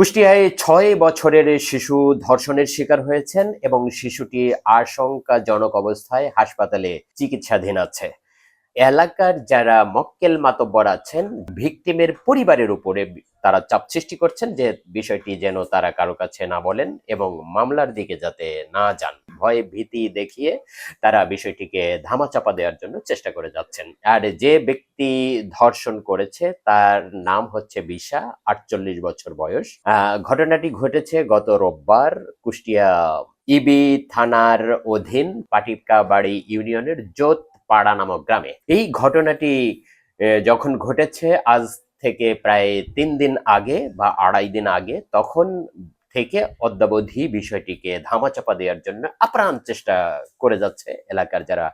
কুষ্টিয়ায় ছয় বছরের শিশু ধর্ষণের শিকার হয়েছেন এবং শিশুটি আশঙ্কাজনক অবস্থায় হাসপাতালে চিকিৎসাধীন আছে। এলাকার যারা মক্কেল মাতব্বর আছেন, ভিকটিমের পরিবারের উপরে তারা চাপ সৃষ্টি করছেন যে বিষয়টি যেন তারা কারও কাছে না বলেন এবং মামলার দিকে যাতে না যান। ভয় ভীতি দেখিয়ে তারা বিষয়টিকে ধামাচাপা দেওয়ার জন্য চেষ্টা করে যাচ্ছেন। আর যে ব্যক্তি ধর্ষণ করেছে, তার নাম হচ্ছে বিশা, আটচল্লিশ বছর বয়স। ঘটনাটি ঘটেছে গত রোববার কুষ্টিয়া ইবি থানার অধীন পাটিকা বাড়ি ইউনিয়নের জোত পাড়া নামক গ্রামে। এই ঘটনাটি যখন ঘটেছে, আজ থেকে প্রায় তিন দিন আগে বা আড়াই দিন আগে, তখন থেকে অদ্যাবধি বিষয়টিকে ধামাচাপা দেওয়ার জন্য আপ্রাণ চেষ্টা করে যাচ্ছে এলাকার যারা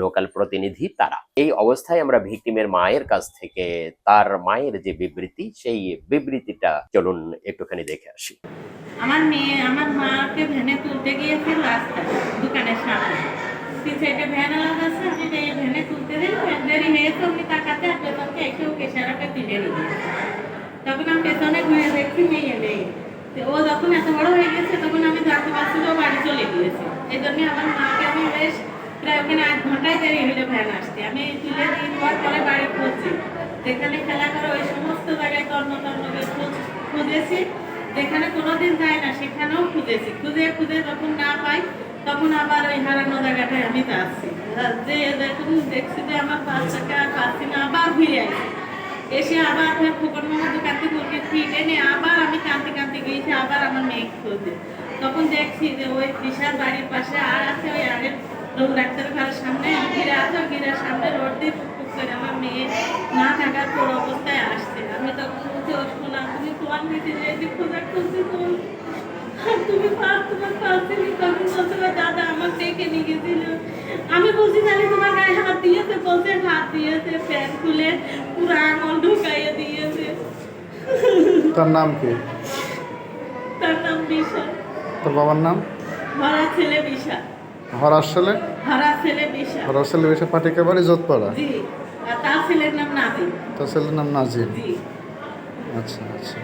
লোকাল প্রতিনিধি, তারা। এই অবস্থায় আমরা ভিকটিমের মায়ের কাছ থেকে, তার মায়ের যে বিবৃতি, সেই বিবৃতিটা চলুন একটুখানি দেখে আসি। আমার মেয়ে, আমার মাকে ভ্যানে তুলতে গিয়েছে রাস্তায় দোকানের সামনে। সাইডে ভ্যান আলাদা আছে, আমি ভ্যানে তুলতে দিই ভ্যান দেরি হয়েছে আমি তাকাতে আর পেছনকে এসে ও কেশারাকে তুলে নিয়ে তখন আমি পেছনে ঘুরে দেখছি, মেয়ে নেই। ও যখন এত বড় হয়ে গেছে তখন আমি জানতে পারছি ও বাড়ি চলে গিয়েছে। এই জন্য আমার মাকে আমি বেশ প্রায় ওখানে আধ ঘন্টায় দেরি হইল ভ্যান আসতে। আমি তুলে দিয়ে দেওয়ার পরে বাড়ি খুঁজছি। যেখানে খেলা করে ওই সমস্ত জায়গায় কর্ম টর্ম বেশ খোঁজ- খুঁজেছি। যেখানে কোনোদিন যায় না, সেখানেও খুঁজেছি। খুঁজে খুঁজে যখন না পাই, তখন আবার ওই হারানো জায়গাটায় আমি যাচ্ছি। যে যখন দেখছি যে আমার বাচ্চাকে আর পাচ্ছি না, আবার ঘুরে আসি এসে আবার আপনার ফুকন মামার দোকান থেকে ঠিক এনে আবার আমি কাঁদতে কাঁদতে গিয়েছি, আবার আমার মেয়ে খুঁজে। তখন দেখছি যে ওই দিশার বাড়ির পাশে আর আছে ওই আগের লোক ডাক্তার ঘরের সামনে, ঘিরে আছে ঘিরের সামনে রোড দিয়ে টুক করে আমার মেয়ে না থাকার পর অবস্থায় আসছে। আমি তখন বলছি ও শোনা তুমি তোমার নিচে যে খোঁজা খুঁজছি তোমার তুমি পার তোমার পাশে তখন বলছে দাদা আমার ডেকে নিয়ে গেছিল। আমি বলছি তাহলে তোমার গায়ে হাত দিয়েছে বলছে হাত দিয়েছে প্যান্ট খুলে পুরো আঙুল ঢুকাইয়ে দিয়েছে। তার নাম কি? তার নাম বিশা। তোর বাবার নাম? ভরা ছেলে বিশা। হরাস ছেলে? ভরা ছেলে বিশা। হরাস ছেলে বেশি পাটিকা বাড়ি যোধপাড়া জি আর তার ছেলের নাম নাজিম। তার ছেলের নাম নাজিম। জি। আচ্ছা আচ্ছা।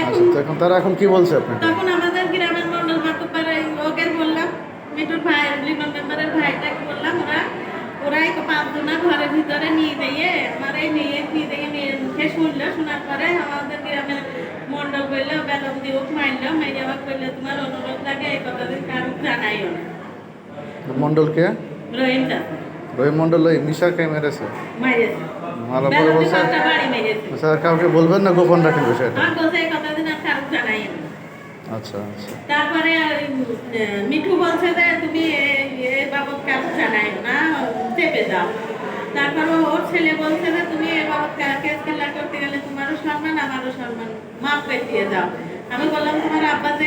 এখন আচ্ছা এখন তারা এখন কি বলছে আপনাকে? তখন আমাদের গ্রামের মন্ডল মাতুপাড়া ওকে বললাম মিটুর ভাই লিমন মেম্বারের ভাইটাকে বললাম ওরা ওরাই পাঁচজনা ঘরের ভিতরে নিয়ে দিয়ে আমার এই নিয়ে নিয়ে দিয়ে মুখে শুনলো শোনার পরে আমাদের গ্রামের মন্ডল বলল বেলম দিয়ে মারলো মাইরে আবার বলল তোমার অনুরোধ লাগে এই কথা দিন কারণ জানাইও না। মন্ডল কে? রহিম রহিম মন্ডল ওই মিশাকে মেরেছে। মাইরেছে বেলম দিয়ে বলছে স্যার কাউকে বলবেন না গোপন রাখেন বিষয়টা। আচ্ছা আচ্ছা। তারপরে মিঠু বলছে যে তুমি এ- বাবদ কাজ জানাই না চেপে যাও। তারপরে ওর ছেলে বলছে যে তুমি এ বাবদ কেস কেলা করতে গেলে তোমারও সম্মান আমারও সম্মান। মাপ পেটিয়ে যাও। আমি বললাম তোমার আব্বা যে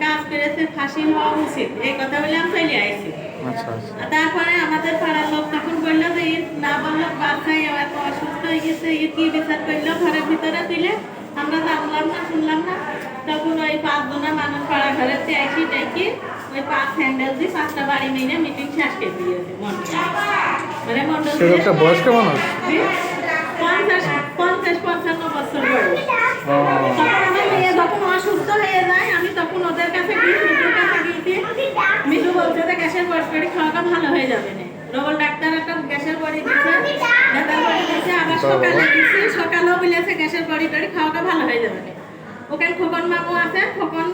কাজ করেছে ফাঁসি হওয়া উচিত। এই কথা বলে আমি চলে আইছি। আচ্ছা আচ্ছা। তারপরে আমাদের পাড়ার লোক তখন বলল যে ঈদ না বলল বাচ্চাই এত অসুস্থ হয়ে গেছে ঈদ কি বিচার করল? ঘরের ভিতরে দিলে? আমরা জানলাম না শুনলাম না। তখন ওই পাঁচজনা মানুষ পাড়া ঘরে চাইছি টাইকি ওই পাঁচ হ্যান্ডেল দিয়ে পাঁচটা বাড়ি মেরে মিটিং শেষ করে দিয়েছে মন্ডল মানে মন্ডল একটা বয়স্ক মানুষ? পঞ্চাশ পঞ্চাশ পঞ্চান্ন বছর বয়স। তখন আমার মেয়ে যখন অসুস্থ হয়ে যায় আমি তখন ওদের কাছে গিয়ে মিঠুর কাছে গিয়েছি মিঠু বলছে যে গ্যাসের বড়ি টড়ি খাওয়াটা ভালো হয়ে যাবে না। রবল ডাক্তার একটা গ্যাসের বড়ি দিচ্ছে আবার সকালে দিচ্ছি সকালেও বলেছে গ্যাসের বড়ি টড়ি খাওয়াটা ভালো হয়ে যাবে। ওখানে খোকন মামু আছে খোকন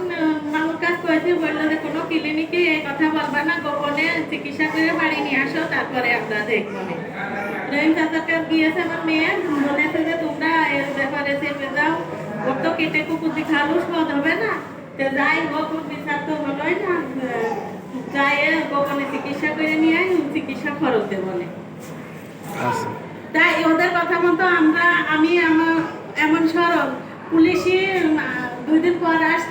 মামুর কাছ করেছি বলল যে কোনো ক্লিনিকে এই কথা বলবা না গোপনে চিকিৎসা করে বাড়ি নিয়ে আসো তারপরে আমরা দেখব। রহিম চাচাকে গিয়েছে আমার মেয়ে বলেছে যে তোমরা এর ব্যাপারে চেপে যাও। ওর তো কেটে কুকুর খালু সদ হবে না। তো যাই হোক বিচার তো হলোই না। যাই গোপনে চিকিৎসা করে নিয়ে চিকিৎসা খরচ দেবো না। তাই ওদের কথা মতো আমরা আমি আমার এমন সরব। পুলিশই দুই দিন পর আসছি